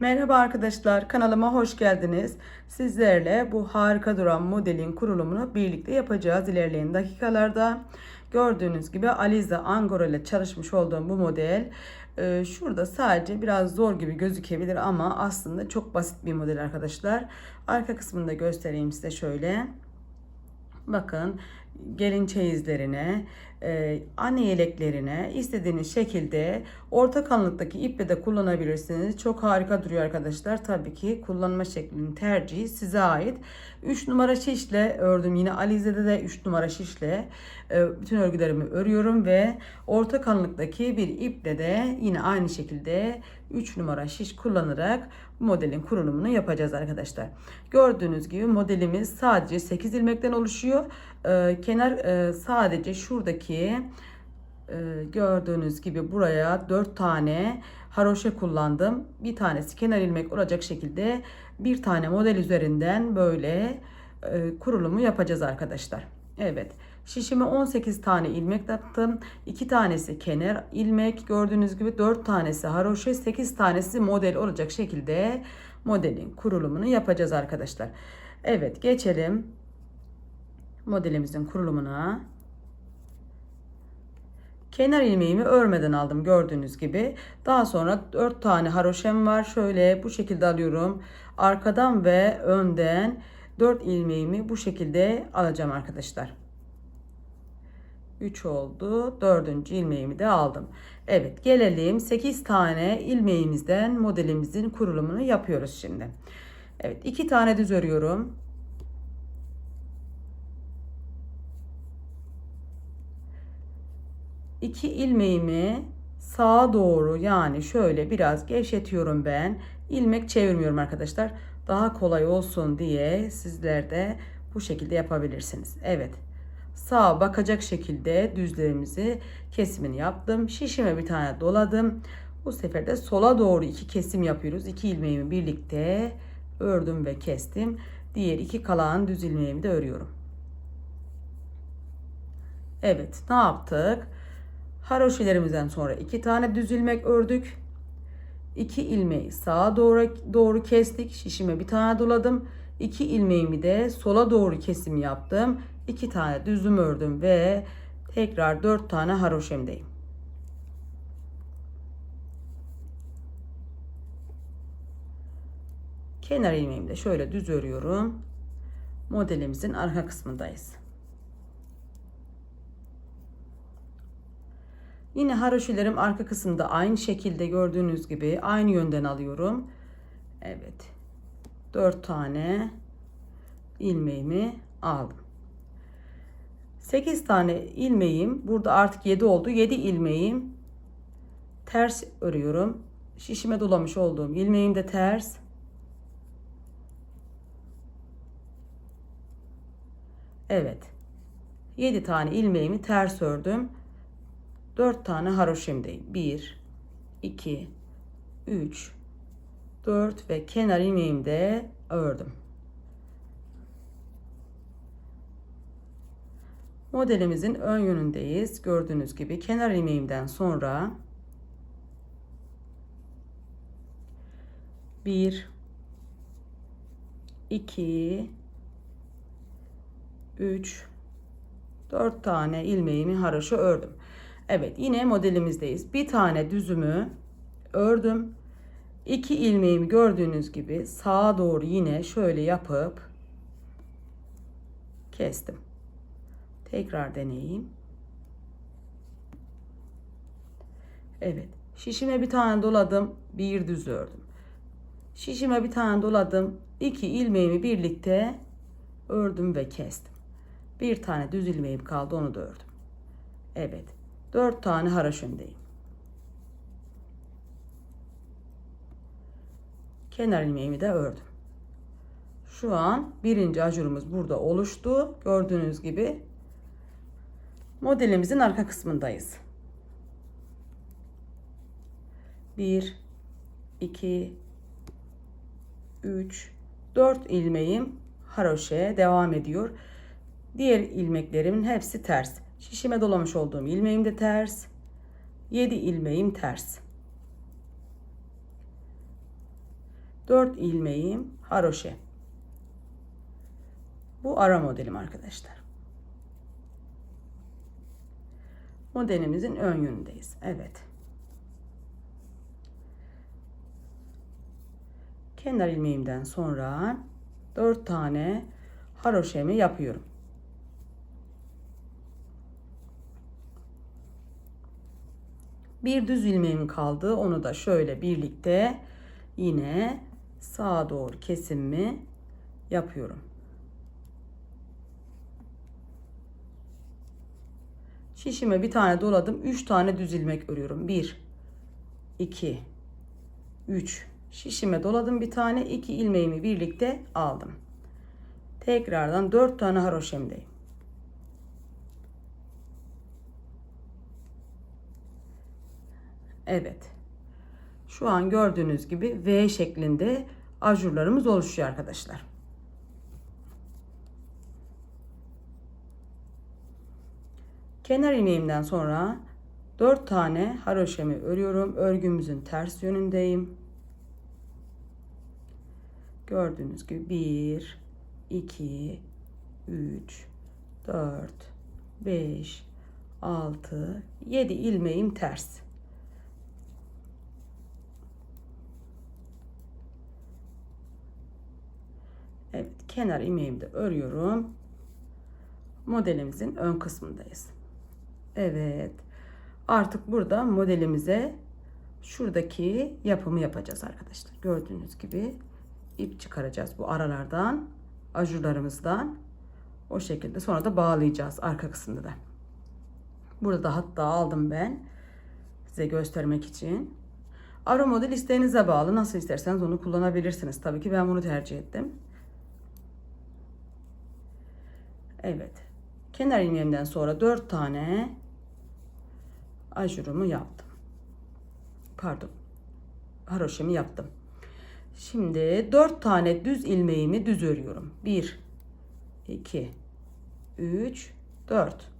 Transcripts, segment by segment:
Merhaba arkadaşlar, kanalıma hoş geldiniz. Sizlerle bu harika duran modelin kurulumunu birlikte yapacağız ilerleyen dakikalarda. Gördüğünüz gibi Alize Angora ile çalışmış olduğum bu model e, şurada sadece biraz zor gibi gözükebilir ama aslında çok basit bir model arkadaşlar. Arka kısmını da göstereyim size şöyle. Bakın gelin çeyizlerine, e, anne yeleklerine istediğiniz şekilde orta kalınlıktaki iple de kullanabilirsiniz. Çok harika duruyor arkadaşlar. Tabii ki kullanma şeklinin tercihi size ait. 3 numara şişle ördüm. Yine Alize'de de 3 numara şişle e, bütün örgülerimi örüyorum ve orta kalınlıktaki bir iple de yine aynı şekilde 3 numara şiş kullanarak modelin kurulumunu yapacağız arkadaşlar. Gördüğünüz gibi modelimiz sadece 8 ilmekten oluşuyor. Ee, kenar e, sadece şuradaki e, gördüğünüz gibi buraya 4 tane haroşa kullandım. Bir tanesi kenar ilmek olacak şekilde bir tane model üzerinden böyle e, kurulumu yapacağız arkadaşlar. Evet. Şişime 18 tane ilmek taktım. 2 tanesi kenar ilmek. Gördüğünüz gibi 4 tanesi haroşa, 8 tanesi model olacak şekilde modelin kurulumunu yapacağız arkadaşlar. Evet, geçelim modelimizin kurulumuna. Kenar ilmeğimi örmeden aldım gördüğünüz gibi. Daha sonra 4 tane haroşem var. Şöyle bu şekilde alıyorum. Arkadan ve önden 4 ilmeğimi bu şekilde alacağım arkadaşlar. 3 oldu. 4. ilmeğimi de aldım. Evet gelelim 8 tane ilmeğimizden modelimizin kurulumunu yapıyoruz şimdi. Evet 2 tane düz örüyorum. İki ilmeğimi sağa doğru yani şöyle biraz gevşetiyorum ben. İlmek çevirmiyorum arkadaşlar. Daha kolay olsun diye sizler de bu şekilde yapabilirsiniz. Evet. Sağa bakacak şekilde düzlerimizi kesimini yaptım. Şişime bir tane doladım. Bu sefer de sola doğru iki kesim yapıyoruz. İki ilmeğimi birlikte ördüm ve kestim. Diğer iki kalan düz ilmeğimi de örüyorum. Evet, ne yaptık? Haroşilerimizden sonra iki tane düz ilmek ördük. İki ilmeği sağa doğru doğru kestik. Şişime bir tane doladım. İki ilmeğimi de sola doğru kesim yaptım. İki tane düzüm ördüm ve tekrar dört tane haroşemdeyim. Kenar ilmeğimi de şöyle düz örüyorum. Modelimizin arka kısmındayız. Yine haroşilerim arka kısımda aynı şekilde gördüğünüz gibi aynı yönden alıyorum. Evet. 4 tane ilmeğimi aldım. 8 tane ilmeğim burada artık 7 oldu. 7 ilmeğim ters örüyorum. Şişime dolamış olduğum ilmeğim de ters. Evet. 7 tane ilmeğimi ters ördüm. 4 tane haroşimdeyim. 1, 2, 3, 4 ve kenar ilmeğimi de ördüm. Modelimizin ön yönündeyiz. Gördüğünüz gibi kenar ilmeğimden sonra 1 2 3 4 tane ilmeğimi haroşa ördüm. Evet yine modelimizdeyiz. Bir tane düzümü ördüm. İki ilmeğimi gördüğünüz gibi sağa doğru yine şöyle yapıp kestim. Tekrar deneyeyim. Evet. Şişime bir tane doladım. Bir düz ördüm. Şişime bir tane doladım. iki ilmeğimi birlikte ördüm ve kestim. Bir tane düz ilmeğim kaldı onu da ördüm. Evet. 4 tane haraşöndeyim. Kenar ilmeğimi de ördüm. Şu an birinci ajurumuz burada oluştu. Gördüğünüz gibi modelimizin arka kısmındayız. 1 2 3 4 ilmeğim haroşeye devam ediyor. Diğer ilmeklerimin hepsi ters. Şişime dolamış olduğum ilmeğim de ters. 7 ilmeğim ters. 4 ilmeğim haroşe. Bu ara modelim arkadaşlar. Modelimizin ön yönündeyiz. Evet. Kenar ilmeğimden sonra 4 tane haroşemi yapıyorum. Bir düz ilmeğim kaldı. Onu da şöyle birlikte yine sağa doğru kesimimi yapıyorum. Şişime bir tane doladım. 3 tane düz ilmek örüyorum. 1 2 3 Şişime doladım bir tane. 2 ilmeğimi birlikte aldım. Tekrardan 4 tane haroşemdeyim. Evet. Şu an gördüğünüz gibi V şeklinde ajurlarımız oluşuyor arkadaşlar. Kenar ilmeğimden sonra 4 tane haroşemi örüyorum. Örgümüzün ters yönündeyim. Gördüğünüz gibi 1 2 3 4 5 6 7 ilmeğim ters. Evet, kenar ilmeğimi de örüyorum. Modelimizin ön kısmındayız. Evet. Artık burada modelimize şuradaki yapımı yapacağız arkadaşlar. Gördüğünüz gibi ip çıkaracağız bu aralardan, ajurlarımızdan. O şekilde sonra da bağlayacağız arka kısmında da. Burada da hatta aldım ben size göstermek için. Ara model isteğinize bağlı. Nasıl isterseniz onu kullanabilirsiniz. Tabii ki ben bunu tercih ettim. Evet. Kenar ilmeğimden sonra 4 tane ajurumu yaptım. Pardon. Haroşemi yaptım. Şimdi 4 tane düz ilmeğimi düz örüyorum. 1 2 3 4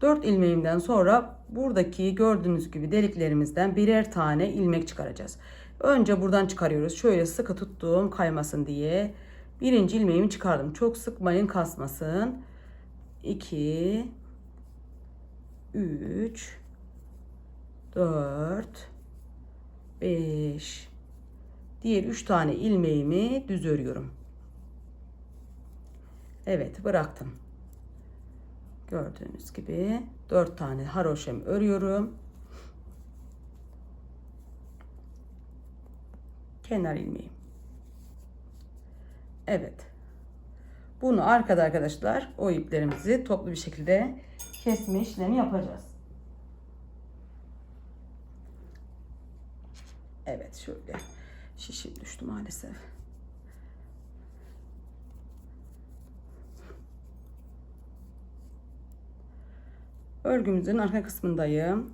4 ilmeğimden sonra buradaki gördüğünüz gibi deliklerimizden birer tane ilmek çıkaracağız. Önce buradan çıkarıyoruz. Şöyle sıkı tuttuğum kaymasın diye. Birinci ilmeğimi çıkardım. Çok sıkmayın kasmasın. 2 3 4 5 Diğer 3 tane ilmeğimi düz örüyorum. Evet bıraktım. Gördüğünüz gibi 4 tane haroşem örüyorum. Kenar ilmeğim. Evet. Bunu arkada arkadaşlar o iplerimizi toplu bir şekilde kesme işlemi yapacağız. Evet şöyle şişim düştü maalesef. Örgümüzün arka kısmındayım.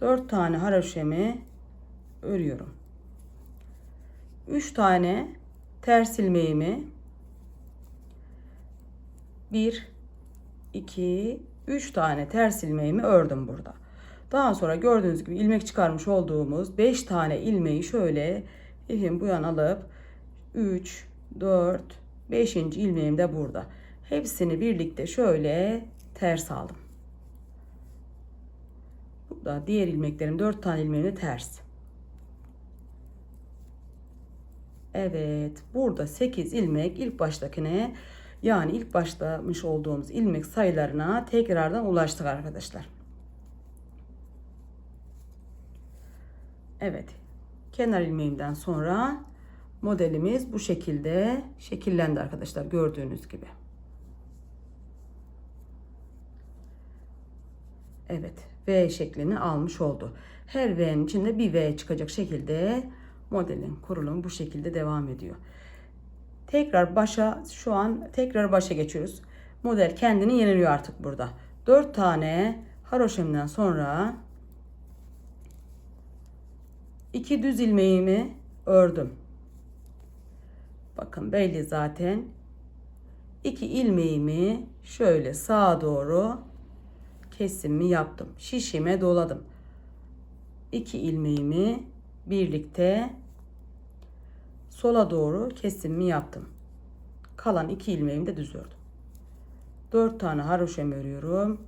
4 tane haroşemi örüyorum. 3 tane ters ilmeğimi 1 2 3 tane ters ilmeğimi ördüm burada. Daha sonra gördüğünüz gibi ilmek çıkarmış olduğumuz 5 tane ilmeği şöyle ipim bu yana alıp 3 4 5. ilmeğim de burada. Hepsini birlikte şöyle ters aldım. Burada diğer ilmeklerim 4 tane ilmeğim de ters. Evet, burada 8 ilmek ilk baştakine yani ilk başlamış olduğumuz ilmek sayılarına tekrardan ulaştık arkadaşlar. Evet. Kenar ilmeğimden sonra modelimiz bu şekilde şekillendi arkadaşlar gördüğünüz gibi. Evet. V şeklini almış oldu. Her V'nin içinde bir V çıkacak şekilde modelin kurulumu bu şekilde devam ediyor. Tekrar başa şu an tekrar başa geçiyoruz. Model kendini yeniliyor artık burada. 4 tane haroşemden sonra iki düz ilmeğimi ördüm. Bakın belli zaten. İki ilmeğimi şöyle sağa doğru kesimi yaptım. Şişime doladım. İki ilmeğimi birlikte sola doğru kesimimi yaptım. Kalan iki ilmeğimi de düz ördüm. 4 tane haroşem örüyorum.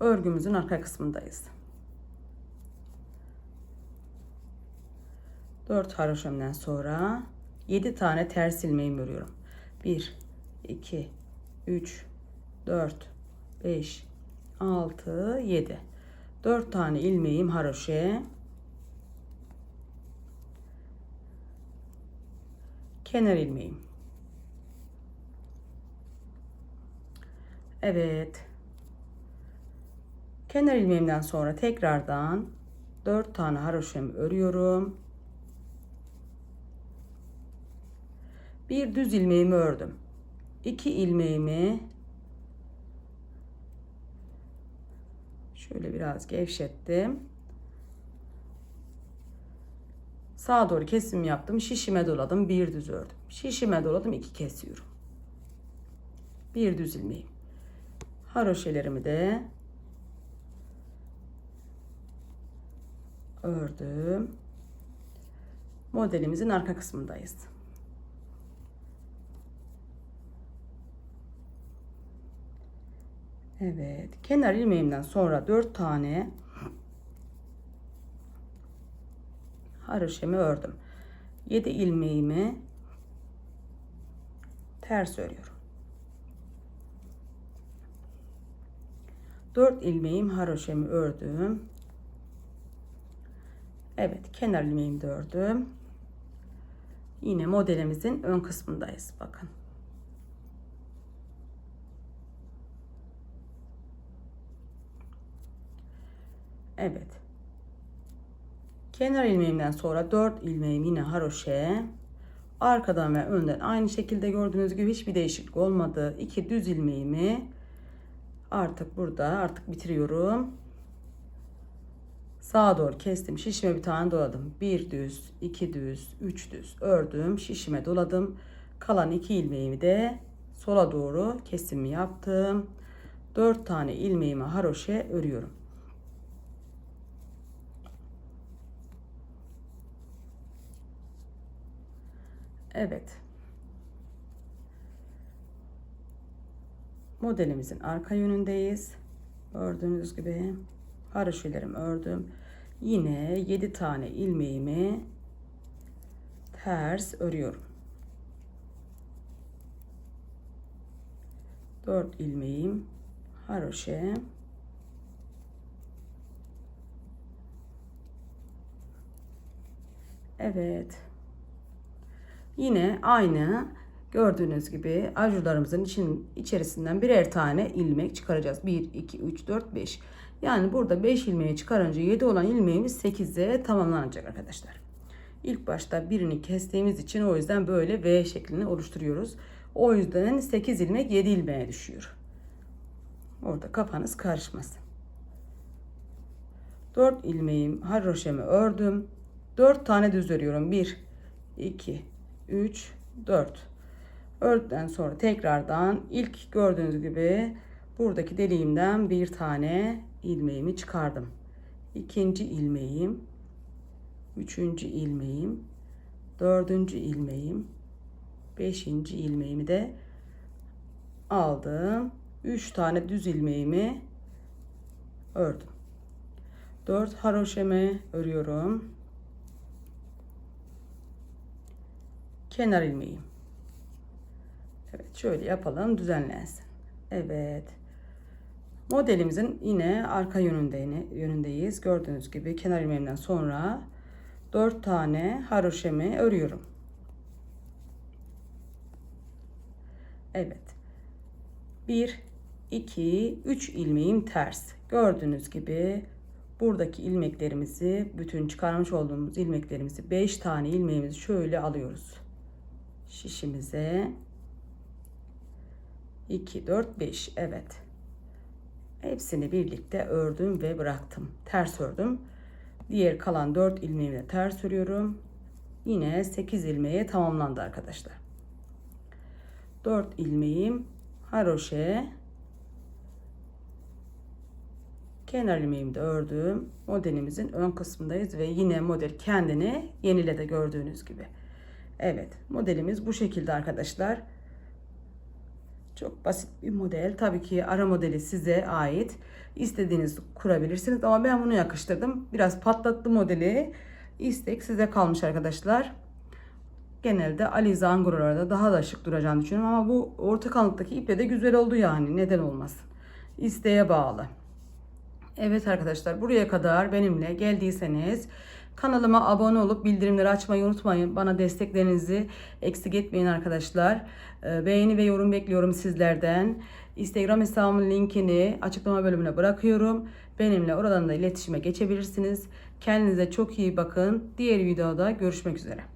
Örgümüzün arka kısmındayız. 4 haroşemden sonra 7 tane ters ilmeğimi örüyorum. 1 2 3 4 5 6 7 4 tane ilmeğim haroşe. Kenar ilmeğim. Evet. Kenar ilmeğimden sonra tekrardan 4 tane haroşemi örüyorum. Bir düz ilmeğimi ördüm. 2 ilmeğimi Şöyle biraz gevşettim. Sağa doğru kesim yaptım. Şişime doladım. Bir düz ördüm. Şişime doladım. iki kesiyorum. Bir düz ilmeğim. Haroşelerimi de ördüm. Modelimizin arka kısmındayız. Evet. Kenar ilmeğimden sonra 4 tane haroşemi ördüm. 7 ilmeğimi ters örüyorum. 4 ilmeğim haroşemi ördüm. Evet, kenar ilmeğimi de ördüm. Yine modelimizin ön kısmındayız. Bakın. Evet. Kenar ilmeğimden sonra 4 ilmeğim yine haroşe. Arkadan ve önden aynı şekilde gördüğünüz gibi hiçbir değişiklik olmadı. 2 düz ilmeğimi artık burada artık bitiriyorum. Sağa doğru kestim. Şişime bir tane doladım. Bir düz, iki düz, üç düz ördüm. Şişime doladım. Kalan iki ilmeğimi de sola doğru kesimi yaptım. Dört tane ilmeğimi haroşe örüyorum. Evet. Modelimizin arka yönündeyiz. Gördüğünüz gibi haroşelerimi ördüm. Yine 7 tane ilmeğimi ters örüyorum. 4 ilmeğim haroşe Evet. Yine aynı gördüğünüz gibi ajularımızın için, içerisinden birer tane ilmek çıkaracağız. 1, 2, 3, 4, 5. Yani burada 5 ilmeği çıkarınca 7 olan ilmeğimiz 8'e tamamlanacak arkadaşlar. İlk başta birini kestiğimiz için o yüzden böyle V şeklini oluşturuyoruz. O yüzden 8 ilmek 7 ilmeğe düşüyor. Orada kafanız karışmasın. 4 ilmeğim haroşemi ördüm. 4 tane düz örüyorum. 1 2 3 4 ördükten sonra tekrardan ilk gördüğünüz gibi buradaki deliğimden bir tane ilmeğimi çıkardım. İkinci ilmeğim, üçüncü ilmeğim, dördüncü ilmeğim, beşinci ilmeğimi de aldım. Üç tane düz ilmeğimi ördüm. Dört haroşeme örüyorum. Kenar ilmeğim. Evet şöyle yapalım düzenlensin. Evet. Modelimizin yine arka yönünde yönündeyiz. Gördüğünüz gibi kenar ilmeğimden sonra 4 tane haroşemi örüyorum. Evet. 1 2 3 ilmeğim ters. Gördüğünüz gibi buradaki ilmeklerimizi bütün çıkarmış olduğumuz ilmeklerimizi 5 tane ilmeğimizi şöyle alıyoruz. Şişimize 2 4 5 evet. Hepsini birlikte ördüm ve bıraktım. Ters ördüm. Diğer kalan 4 ilmeğimi de ters örüyorum. Yine 8 ilmeğe tamamlandı arkadaşlar. 4 ilmeğim haroşe Kenar ilmeğimi de ördüm. Modelimizin ön kısmındayız ve yine model kendini yeniledi gördüğünüz gibi. Evet modelimiz bu şekilde arkadaşlar. Çok basit bir model. Tabii ki ara modeli size ait. İstediğiniz kurabilirsiniz ama ben bunu yakıştırdım. Biraz patlattı modeli. İstek size kalmış arkadaşlar. Genelde Alize Anguralarda daha da şık duracağını düşünüyorum ama bu orta kalınlıktaki iple de güzel oldu yani. Neden olmasın? İsteğe bağlı. Evet arkadaşlar buraya kadar benimle geldiyseniz kanalıma abone olup bildirimleri açmayı unutmayın. Bana desteklerinizi eksik etmeyin arkadaşlar. Ee, Beğeni ve yorum bekliyorum sizlerden. Instagram hesabımın linkini açıklama bölümüne bırakıyorum. Benimle oradan da iletişime geçebilirsiniz. Kendinize çok iyi bakın. Diğer videoda görüşmek üzere.